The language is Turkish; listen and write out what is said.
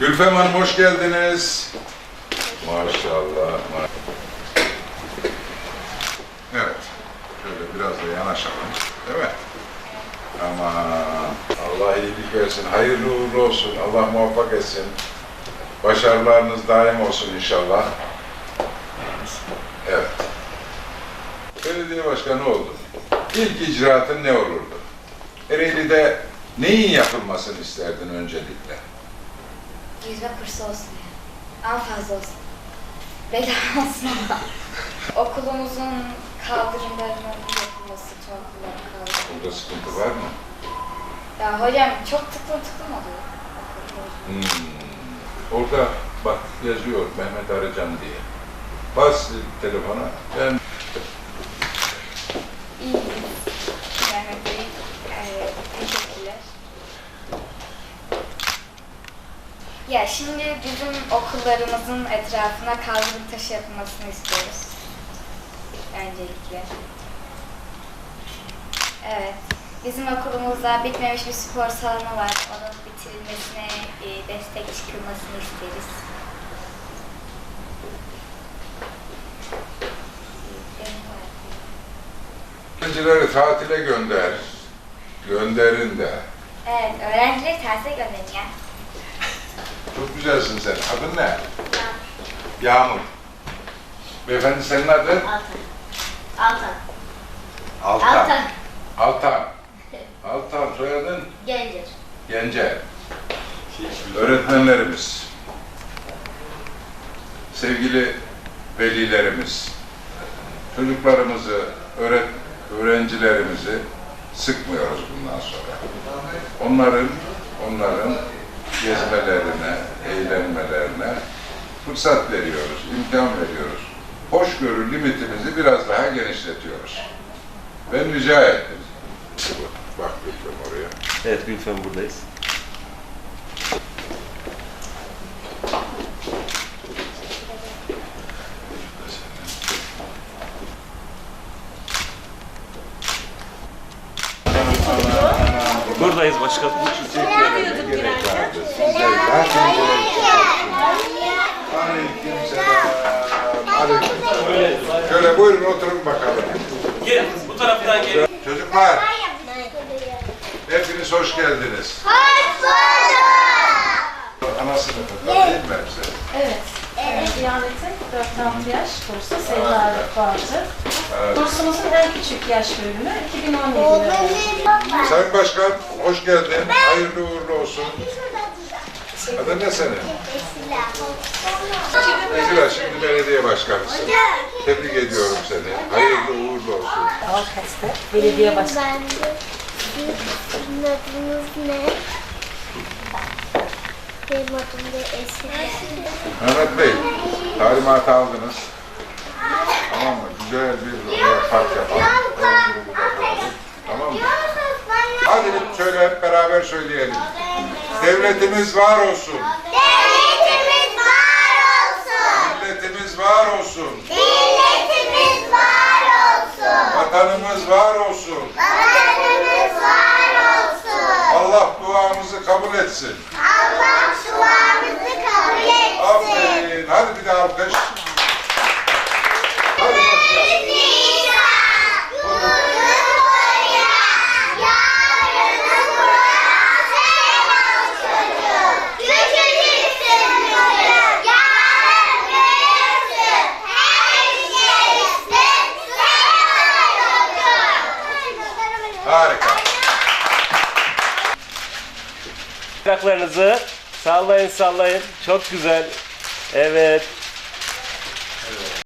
Gülfem Hanım hoş geldiniz. Maşallah. ma- Evet. Şöyle biraz da yanaşalım. Değil mi? Ama Allah iyilik versin. Hayırlı uğurlu olsun. Allah muvaffak etsin. Başarılarınız daim olsun inşallah. Evet. Belediye başkanı oldun. İlk icraatın ne olurdu? Ereğli'de neyin yapılmasını isterdin öncelikle? Yüzme kursu olsun ya. En fazla olsun. Bedava olsun ama. Okulumuzun kaldırımlarının yapılması, çok okulların kaldırımı. Burada sıkıntı var mı? Ya hocam çok tıklım tıklım oluyor. Hmm. Orada bak yazıyor Mehmet Arıcan diye. Bas telefona. Ben İyi. Mehmet Bey, evet, teşekkürler. Ya şimdi bizim okullarımızın etrafına kaldırım taşı yapılmasını istiyoruz. Öncelikle. Evet. Bizim okulumuzda bitmemiş bir spor salonu var. Onun bitirilmesine e, destek çıkılmasını isteriz. Öğrencileri tatile gönder. Gönderin de. Evet, öğrencileri terse gönderin ya. Çok güzelsin sen. Adın ne? Yağmur. Beyefendi senin adın? Altan. Altan. Altan. Altan. Altan. Altan soyadın Gencer. Gence. Öğretmenlerimiz. Sevgili velilerimiz. Çocuklarımızı, öğret öğrencilerimizi sıkmıyoruz bundan sonra. Onların onların gezmelerine, eğlenmelerine fırsat veriyoruz, imkan veriyoruz. Hoşgörü limitimizi biraz daha genişletiyoruz. Ben rica ettim. Bak lütfen oraya. Evet Gülfem buradayız. Buradayız başkanım. Zaten Aleykümselam. Aleykümselam. Şöyle buyurun oturun bakalım. Gel bu taraftan gel. Çocuklar, hepiniz hoş geldiniz. Ana sınıfında değil mi hepsi? Evet. Diyanetin 4-6 yaş kursu Sevda Arif vardı. Evet. Kursumuzun en küçük yaş bölümü 2017 yılı. Sayın Başkan, hoş geldin. Hayırlı uğurlu olsun. Adın ne senin? Ezila, şimdi belediye başkanısın. Tebrik ediyorum seni. Hayırlı uğurlu olsun. Alkas'ta belediye başkanı. Ben de sizin adınız ne? Benim adım da Esra. Mehmet Bey, talimatı aldınız. Tamam mı? Güzel bir e, park yapalım. Ön grubu da koyalım. Tamam mı? Hadi şöyle hep beraber söyleyelim. Devletimiz var olsun. Devletimiz var olsun. Milletimiz var olsun. Milletimiz var olsun. Vatanımız var olsun. Vatanımız var olsun. Allah duamızı kabul etsin. Allah duamızı kabul etsin. Aferin. Hadi bir de alkış. Ayaklarınızı sallayın sallayın. Çok güzel. Evet.